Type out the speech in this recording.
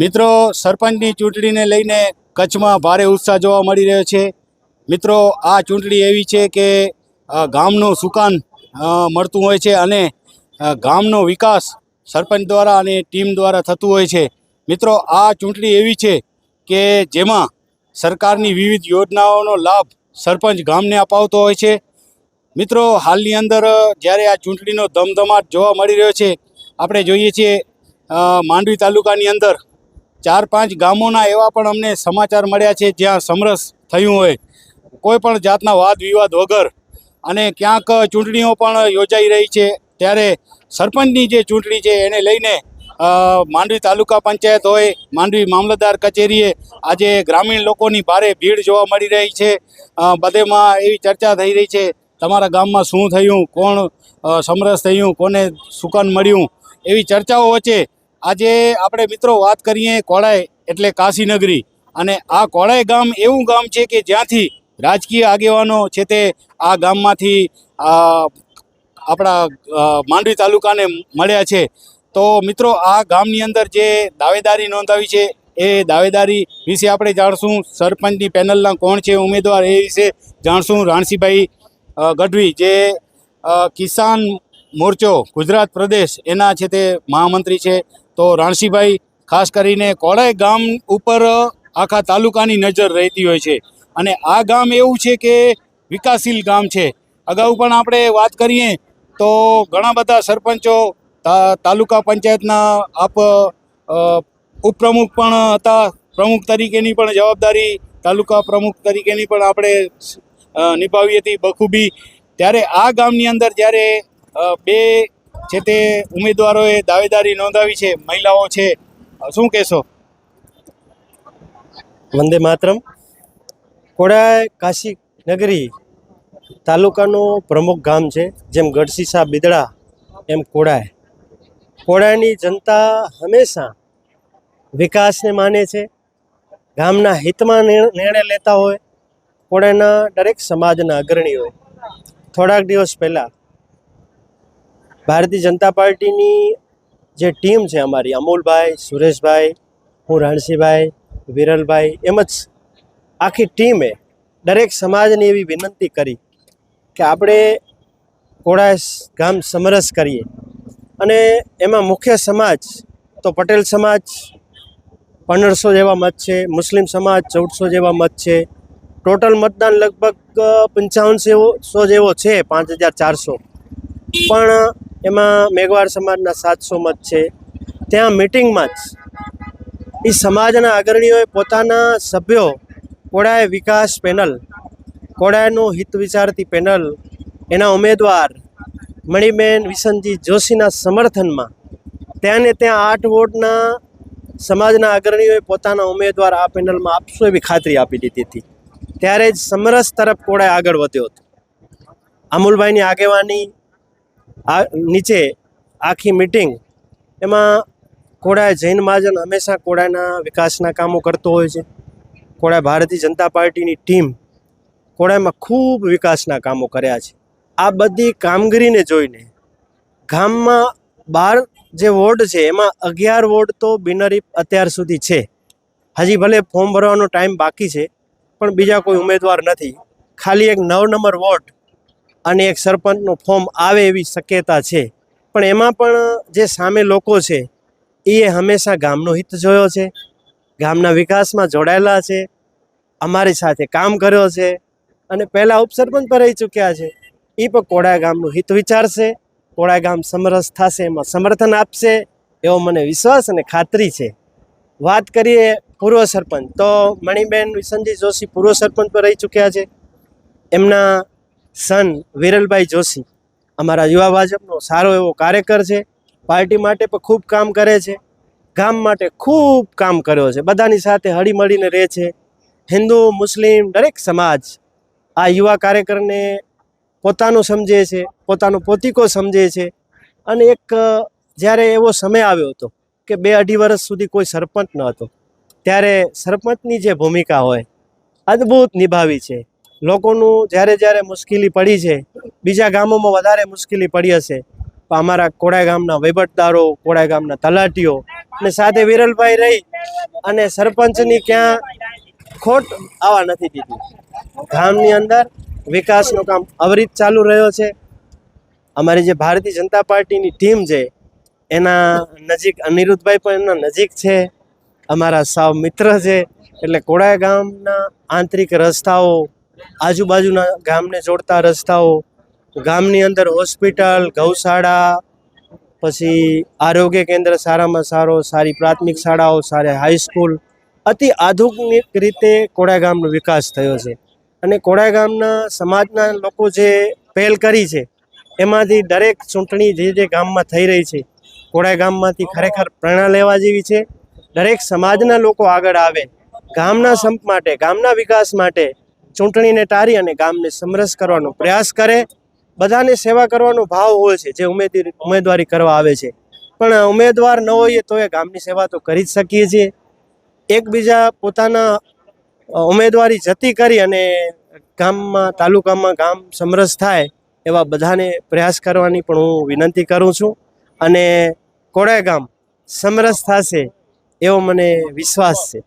મિત્રો, સરપંચની ચૂંટણીને લઈને કચ્છમાં ભારે ઉત્સાહ જોવા મળી રહ્યો છે. મિત્રો, આ ચૂંટણી એવી છે કે ગામનું સુકાન મળતું હોય છે અને ગામનો વિકાસ સરપંચ દ્વારા અને ટીમ દ્વારા થતું હોય છે. મિત્રો, આ ચૂંટણી એવી છે કે, જેમાં સરકારની વિવિધ યોજનાઓનો લાભ સરપંચ ગામને અપાવતો હોય છે. મિત્રો, હાલની અંદર જ્યારે આ ચૂંટણીનો ધમધમાટ જોવા મળી રહ્યો છે, આપણે જોઈએ છીએ માંડવી તાલુકાની અંદર ચાર પાંચ ગામોના એવા પણ અમને સમાચાર મળ્યા છે જ્યાં સમરસ થયું હોય. કોઈ પણ જાતના વાદ વિવાદ વગર અને ક્યાંક ચૂંટણીઓ પણ યોજાઈ રહી છે, ત્યારે સરપંચની જે ચૂંટણી છે એને લઈને માંડવી તાલુકા પંચાયત હોય, માંડવી મામલતદાર કચેરીએ આજે ગ્રામીણ લોકોની ભારે ભીડ જોવા મળી રહી છે. બધેમાં એવી ચર્ચા થઈ રહી છે, તમારા ગામમાં શું થયું, કોણ સમરસ થયું, કોને સુકાન મળ્યું, એવી ચર્ચાઓ વચ્ચે આજે આપણે મિત્રો વાત કરીએ કોળાઈ એટલે કાશીનગરી. અને આ કોળાઈ ગામ એવું ગામ છે કે જ્યાંથી રાજકીય આગેવાનો છે તે આ ગામમાંથી આપણા માંડવી તાલુકાને મળ્યા છે. તો મિત્રો આ ગામની અંદર જે દાવેદારી નોંધાવી છે, એ દાવેદારી વિશે આપણે જાણશું. સરપંચની પેનલના કોણ છે, ઉમેદવાર એ વિશે જાણશું. રાણસીભાઈ ગઢવી જે કિસાન મોરચો ગુજરાત પ્રદેશ એના છે તે મહામંત્રી છે. તો રાણસીભાઈ, ખાસ કરીને કોળાય ગામ ઉપર આખા તાલુકાની નજર રહેતી હોય છે. અને આ ગામ એવું છે કે વિકાસશીલ ગામ છે. અગાઉ પણ આપણે વાત કરીએ તો ઘણા બધા સરપંચો તાલુકા પંચાયતના આપ ઉપપ્રમુખ પણ હતા. પ્રમુખ તરીકેની પણ જવાબદારી, તાલુકા પ્રમુખ તરીકેની પણ આપણે નિભાવી હતી બખૂબી. ત્યારે આ ગામની અંદર જ્યારે બે છે તે ઉમેદવારોએ દાવેદારી નોંધાવી છે, મહિલાઓ છે. શું કહેશો? વંદે માતરમ. કોડાય કાશી નગરી તાલુકાનું પ્રમુખ ગામ છે, જેમ ગઢસીસા બિદડા, એમ કોડાય. કોડાની જનતા હંમેશા વિકાસને માને છે, ગામના હિતમાં નિર્ણ- નિર્ણય લેતા હોય કોડાના દરેક સમાજના અગ્રણી હોય. થોડાક દિવસ પહેલાં ભારતીય જનતા પાર્ટીની જે ટીમ છે અમારી, અમૂલભાઈ, સુરેશભાઈ, હું રણસિંહભાઈ વિરલભાઈ, એમ જ આખી ટીમે દરેક સમાજને એવી વિનંતી કરી કે આપણે કોળા ગામ સમરસ કરીએ. અને એમાં મુખ્ય સમાજ તો પટેલ સમાજ, પંદરસો જેવા મત છે, મુસ્લિમ સમાજ ચૌદસો જેવા મત છે. ટોટલ મતદાન લગભગ પંચાવનસો સો જેવો છે, પાંચ હજાર ચારસો. પણ એમાં મેઘવાળ સમાજના સાતસો મત છે. ત્યાં મિટિંગમાં જ એ સમાજના અગ્રણીઓએ પોતાના સભ્યો કોડાય વિકાસ પેનલ કોડાયનું હિત વિચારતી પેનલ, એના ઉમેદવાર મણિબેન વિસનજી જોશીના સમર્થનમાં ત્યાં ને ત્યાં આઠ વોટના સમાજના અગ્રણીઓએ પોતાના ઉમેદવાર આ પેનલમાં આપશો એવી ખાતરી આપી દીધી હતી. ત્યારે જ સમરસ તરફ કોડાય આગળ વધ્યો હતો. અમુલભાઈની આગેવાની આ નીચે આખી મિટિંગ એમાં કોડાય જૈન મહાજન હંમેશા કોડાયના વિકાસના કામો કરતો હોય છે. કોડાય ભારતીય જનતા પાર્ટીની ટીમ કોડાયમાં ખૂબ વિકાસના કામો કર્યા છે. આ બધી કામગીરીને જોઈને ગામમાં બાર જે વોર્ડ છે, એમાં અગિયાર વોર્ડ તો બિનરી અત્યાર સુધી છે. હજી ભલે ફોર્મ ભરવાનો ટાઈમ બાકી છે, પણ બીજા કોઈ ઉમેદવાર નથી. ખાલી એક નવ નંબર વોર્ડ અને એક સરપંચનું ફોર્મ આવે એવી શક્યતા છે. પણ એમાં પણ જે સામે લોકો છે એ હંમેશા ગામનો હિત જોયો છે, ગામના વિકાસમાં જોડાયેલા છે, અમારી સાથે કામ કર્યો છે, અને પહેલાં ઉપસરપંચ પર રહી ચૂક્યા છે. એ પણ કોડા ગામનું હિત વિચારશે કોડા ગામ સમરસ થશે, એમાં સમર્થન આપશે, એવો મને વિશ્વાસ અને ખાતરી છે. વાત કરીએ પૂર્વ સરપંચ, તો મણિબેન વિસનજી જોશી પૂર્વ સરપંચ પર રહી ચૂક્યા છે. એમના સન વિરલભાઈ જોશી. અમારા યુવા ભાજપનો સારો એવો કાર્યકર છે. પાર્ટી માટે પણ ખૂબ કામ કરે છે. ગામ માટે ખૂબ કામ કર્યો છે. બધાની સાથે હળીમળીને રહે છે. હિન્દુ, મુસ્લિમ, દરેક સમાજ આ યુવા કાર્યકરને પોતાનું સમજે છે, પોતાનો પોતિકો સમજે છે. અને એક જ્યારે એવો સમય આવ્યો હતો કે બે અઢી વર્ષ સુધી કોઈ સરપંચ ન હતો, ત્યારે સરપંચની જે ભૂમિકા હોય, અદ્ભુત નિભાવી છે. લોકોનું જ્યારે જ્યારે મુશ્કેલી પડી છે, બીજા ગામોમાં વધારે મુશ્કેલી પડી હશે. તો અમારા કોડા ગામના વહીવટદારો કોડા ગામના તલાટીઓ અને સાથે વિરલભાઈ રહી અને સરપંચની ક્યાં ખોટ આવા નથી દીધી. ગામની અંદર વિકાસનું કામ અવરિત ચાલુ રહ્યો છે. અમારી જે ભારતીય જનતા પાર્ટીની ટીમ છે, એના નજીક અનિરુદ્ધભાઈ પણ એમના નજીક છે. અમારા સાવ મિત્ર છે, એટલે કોડા ગામના આંતરિક રસ્તાઓ આજુબાજુના ગામને જોડતા રસ્તાઓ, ગામની અંદર હોસ્પિટલ, ગૌશાળા, પછી આરોગ્ય કેન્દ્ર સારામાં સારો, સારી પ્રાથમિક શાળાઓ, સારી હાઈસ્કૂલ અતિ આધુનિક રીતે કોડા ગામનો વિકાસ થયો છે. અને કોડા ગામના સમાજના લોકો જે પહેલ કરી છે, એમાંથી દરેક ચૂંટણી જે જે ગામમાં થઈ રહી છે કોડા ગામમાંથી ખરેખર પ્રેરણા લેવા જેવી છે. દરેક સમાજના લોકો આગળ આવે, ગામના સંપ માટે, ગામના વિકાસ માટે ચૂંટણીને ટાળી અને ગામને સમરસ કરવાનો પ્રયાસ કરે. બધાને સેવા કરવાનો ભાવ હોય છે, જે ઉમેદવારી ઉમેદવારી કરવા આવે છે. પણ ઉમેદવાર ન હોઈએ તો એ ગામની સેવા તો કરી જ શકીએ છીએ. એકબીજા પોતાના ઉમેદવારી જતી કરી અને ગામમાં, તાલુકામાં ગામ સમરસ થાય એવા બધાને પ્રયાસ કરવાની પણ હું વિનંતી કરું છું. અને કોડાય ગામ સમરસ થશે એવો મને વિશ્વાસ છે.